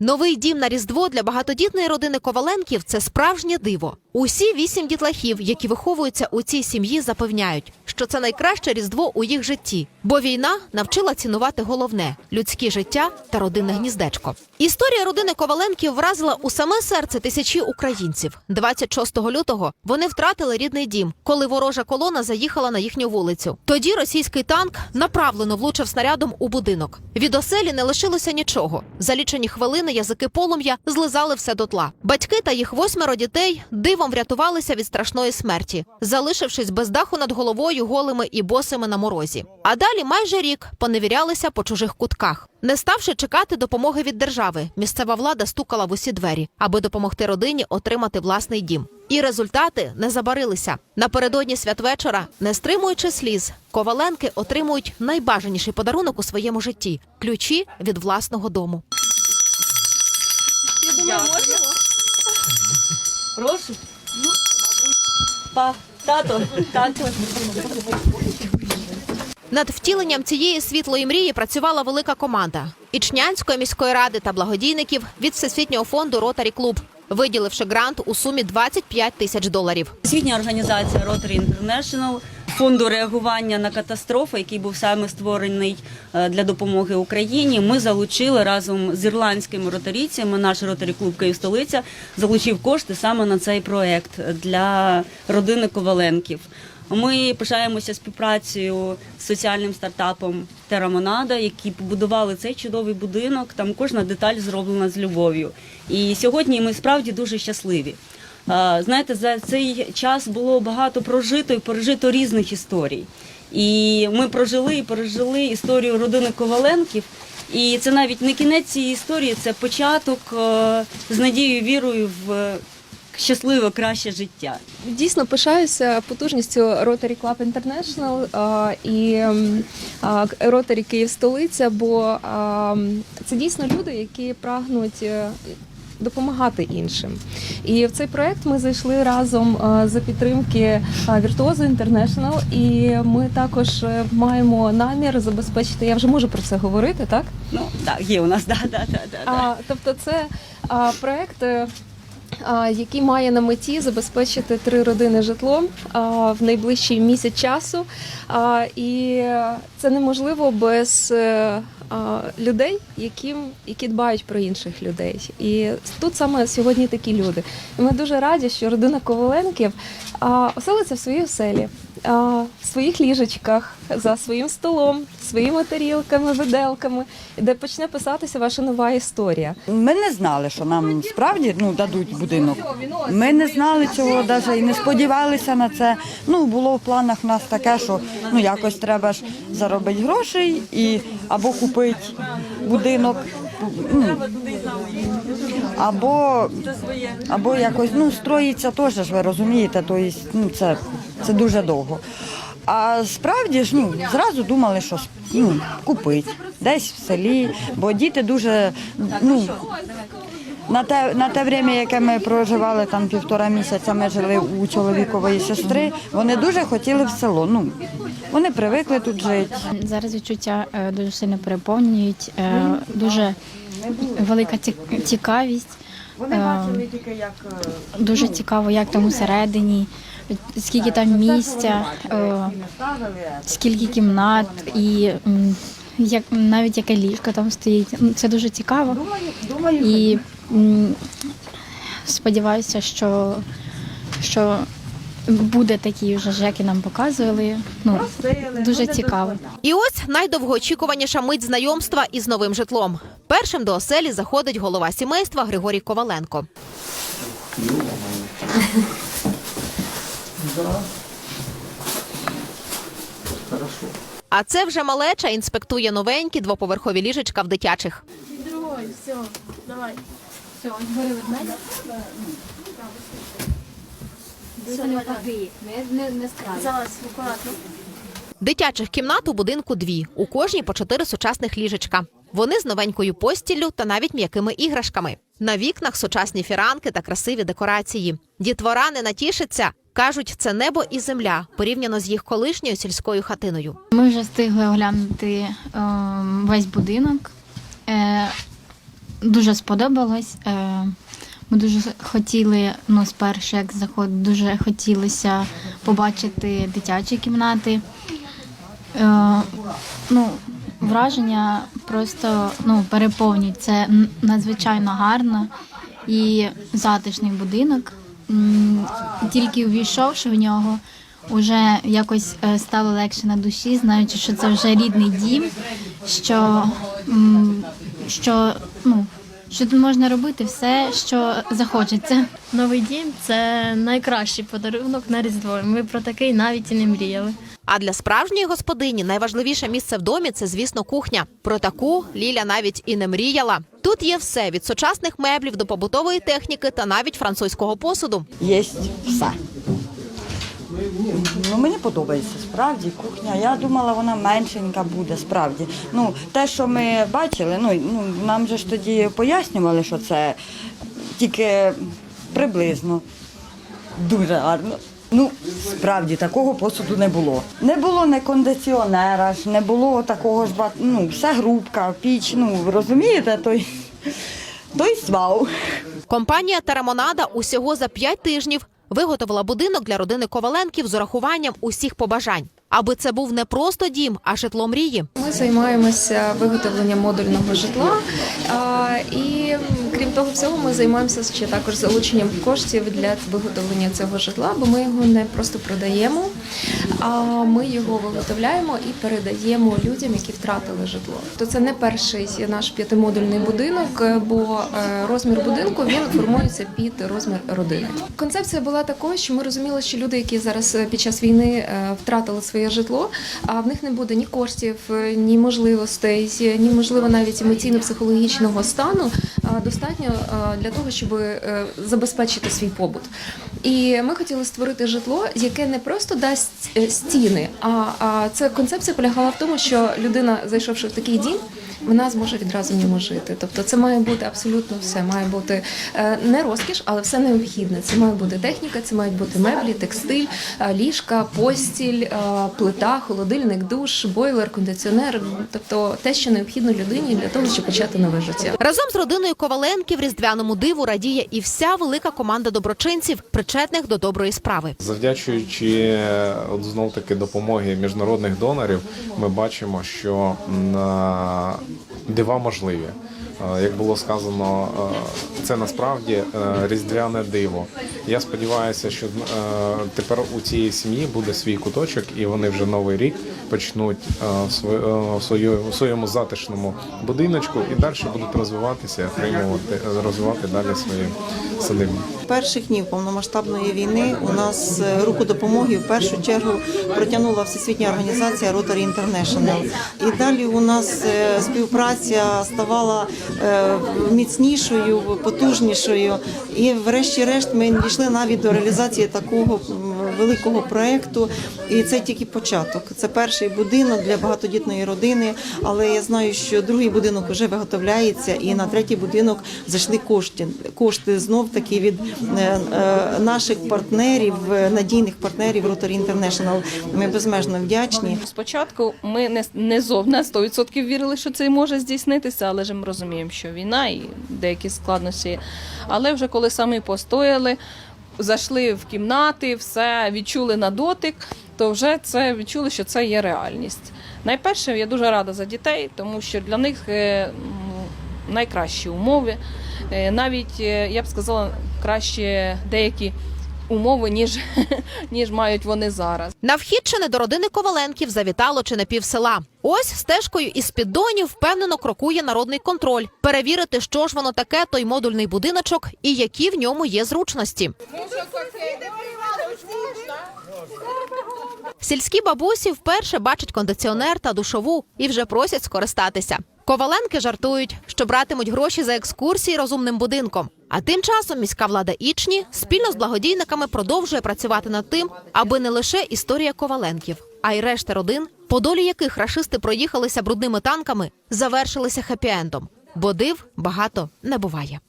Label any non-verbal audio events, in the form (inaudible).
Новий дім на Різдво для багатодітної родини Коваленків це справжнє диво. Усі вісім дітлахів, які виховуються у цій сім'ї, запевняють, що це найкраще Різдво у їх житті, бо війна навчила цінувати головне людське життя та родинне гніздечко. Історія родини Коваленків вразила у саме серце тисячі українців. 26 лютого вони втратили рідний дім, коли ворожа колона заїхала на їхню вулицю. Тоді російський танк направлено влучив снарядом у будинок. Від оселі не лишилося нічого. За лічені хвилини язики полум'я злизали все дотла. Батьки та їх восьмеро дітей дивом врятувалися від страшної смерті, залишившись без даху над головою голими і босими на морозі. А далі майже рік поневірялися по чужих кутках. Не ставши чекати допомоги від держави, місцева влада стукала в усі двері, аби допомогти родині отримати власний дім. І результати не забарилися. Напередодні святвечора, не стримуючи сліз, коваленки отримують найбажаніший подарунок у своєму житті ключі від власного дому. Я думаю, можна? Прошу. Ну, мабуть. Па, тато, тато. Над втіленням цієї світлої мрії працювала велика команда. Ічнянської міської ради та благодійників від Всесвітнього фонду Ротарі Клуб, виділивши грант у сумі 25 тисяч доларів. Освітня організація Rotary International фонду реагування на катастрофи, який був саме створений е, для допомоги Україні. Ми залучили разом з ірландськими ротарійцями. Наш ротарі клуб Київ столиця залучив кошти саме на цей проект для родини Коваленків. Ми пишаємося співпрацею з соціальним стартапом Терамонада, які побудували цей чудовий будинок. Там кожна деталь зроблена з любов'ю. І сьогодні ми справді дуже щасливі. Е, Знаєте, за цей час було багато прожито і пережито різних історій. І ми прожили і пережили історію родини Коваленків. І це навіть не кінець цієї історії, це початок е, з надією, вірою в щасливе, краще життя. Дійсно пишаюся потужністю Rotary Club International і Rotary Київ столиця, бо це дійсно люди, які прагнуть. е, Допомагати іншим, і в цей проект ми зайшли разом за підтримки Virtuoso International, і ми також е, маємо намір забезпечити. Я вже можу про це говорити, так? Ну так, є у нас, (laughs) да, да, да, да. А, тобто, це а, проект, е, який має на меті забезпечити три родини житлом в найближчий місяць часу. І це неможливо без е, людей, яким, які дбають про інших людей. І тут саме сьогодні такі люди. І ми дуже раді, що родина Коваленків оселиться в своїй оселі. В своїх ліжечках за своїм столом, своїми тарілками, виделками, де почне писатися ваша нова історія. Ми не знали, що нам справді ну, дадуть будинок. Ми не знали цього навіть і не сподівалися на це. Ну, було в планах нас таке, що ну, якось треба ж заробити грошей і або купити будинок. Ну, або, або якось ну, строїться теж, ви розумієте, то є, ну, це, це дуже довго. А справді ж ну, зразу думали, що ну, купити десь в селі, бо діти дуже ну, на те, на те время, яке ми проживали там півтора місяця, ми жили у чоловікової сестри, вони дуже хотіли в село. Ну, вони привикли тут жити. Зараз відчуття е, дуже сильно переповнюють, е, дуже велика ці- цікавість. Е, тільки як Дуже цікаво, як там усередині, скільки там місця, е, скільки кімнат і як навіть яке ліжко там стоїть. Це дуже цікаво. І сподіваюся, що, що буде такий вже, ж, як і нам показували. Ну, дуже цікаво. І ось найдовгоочікуваніша мить знайомства із новим житлом. Першим до оселі заходить голова сімейства Григорій Коваленко. А це вже малеча інспектує новенькі двоповерхові ліжечка в дитячих. Дитячих кімнат у будинку дві. У кожній по чотири сучасних ліжечка. Вони з новенькою постіллю та навіть м'якими іграшками. На вікнах сучасні фіранки та красиві декорації. Дітвора не натішиться. Кажуть, це небо і земля порівняно з їх колишньою сільською хатиною. Ми вже встигли оглянути е, весь будинок. Е, дуже сподобалось. Е, Ми дуже хотіли, ну, спершу, як заход, дуже хотілося побачити дитячі кімнати. Е, Ну, враження просто ну, переповнюють. Це надзвичайно гарно і затишний будинок. Тільки увійшовши в нього, вже якось е, стало легше на душі, знаючи, що це вже рідний дім, що, що, ну, що тут можна робити все, що захочеться. Новий дім це найкращий подарунок на Різдво. Ми про такий навіть і не мріяли. А для справжньої господині найважливіше місце в домі це, звісно, кухня. Про таку Ліля навіть і не мріяла. Тут є все від сучасних меблів до побутової техніки та навіть французького посуду. Є все. Ну, мені подобається справді кухня. Я думала, вона меншенька буде, справді. Ну, те, що ми бачили, ну, ну нам же ж тоді пояснювали, що це тільки приблизно. Дуже гарно. Ну, справді, такого посуду не було. Не було не кондиціонера, ж, не було такого ж, ну, все грубка, піч, ну, розумієте, той, той свау. Компанія Терамонада усього за п'ять тижнів виготовила будинок для родини Коваленків з урахуванням усіх побажань, аби це був не просто дім, а житло мрії. Ми займаємося виготовленням модульного житла. І крім того всього, ми займаємося ще також залученням коштів для виготовлення цього житла, бо ми його не просто продаємо, а ми його виготовляємо і передаємо людям, які втратили житло. То це не перший наш п'ятимодульний будинок, бо е, розмір будинку він формується під розмір родини. Концепція була такою, що ми розуміли, що люди, які зараз е, під час війни е, втратили своє житло, а в них не буде ні коштів, ні можливостей, ні можливо навіть емоційно-психологічного стану достатньо для того, щоб забезпечити свій побут. І ми хотіли створити житло, яке не просто дасть стіни, а, а це концепція полягала в тому, що людина, зайшовши в такий дім, вона зможе відразу в ньому жити. Тобто це має бути абсолютно все. Має бути е, не розкіш, але все необхідне. Це має бути техніка, це мають бути меблі, текстиль, е, ліжка, постіль, е, плита, холодильник, душ, бойлер, кондиціонер. Тобто те, що необхідно людині для того, щоб почати нове життя. Разом з родиною Коваленків різдвяному диву радіє і вся велика команда доброчинців, причетних до доброї справи. Завдячуючи от знов таки допомоги міжнародних донорів, ми бачимо, що на дива можливі. Е, Як було сказано, е, це насправді е, різдвяне диво. Я сподіваюся, що тепер у цієї сім'ї буде свій куточок, і вони вже новий рік почнуть в своєму затишному будиночку і далі будуть розвиватися, отримувати, розвивати далі свої садиби. перших днів повномасштабної війни у нас руку допомоги в першу чергу протягнула всесвітня організація Rotary International. І далі у нас співпраця ставала міцнішою, потужнішою. І врешті-решт ми дійшли навіть до реалізації такого великого проекту. І це тільки початок. Це перший будинок для багатодітної родини. Але я знаю, що другий будинок вже виготовляється, і на третій будинок зайшли кошти. Кошти знов таки від е, е, наших партнерів, е, надійних партнерів Rotary International. Ми безмежно вдячні. Спочатку ми не, не зов на 100% вірили, що це може здійснитися, але ж ми розуміємо, що війна і деякі складності. Але вже коли самі постояли, зайшли в кімнати, все відчули на дотик, то вже це відчули, що це є реальність. Найперше, я дуже рада за дітей, тому що для них е, найкращі умови. Е, Навіть е, я б сказала, краще деякі умови, ніж, (laughs) ніж мають вони зараз. На вхід не до родини Коваленків завітало чи не пів села. Ось стежкою із піддонів впевнено крокує народний контроль. Перевірити, що ж воно таке, той модульний будиночок і які в ньому є зручності. Сільські бабусі вперше бачать кондиціонер та душову і вже просять скористатися. Коваленки жартують, що братимуть гроші за екскурсії розумним будинком. А тим часом міська влада Ічні спільно з благодійниками продовжує працювати над тим, аби не лише історія Коваленків, а й решта родин, по долі яких рашисти проїхалися брудними танками, завершилися хеппі-ендом. Бо див багато не буває.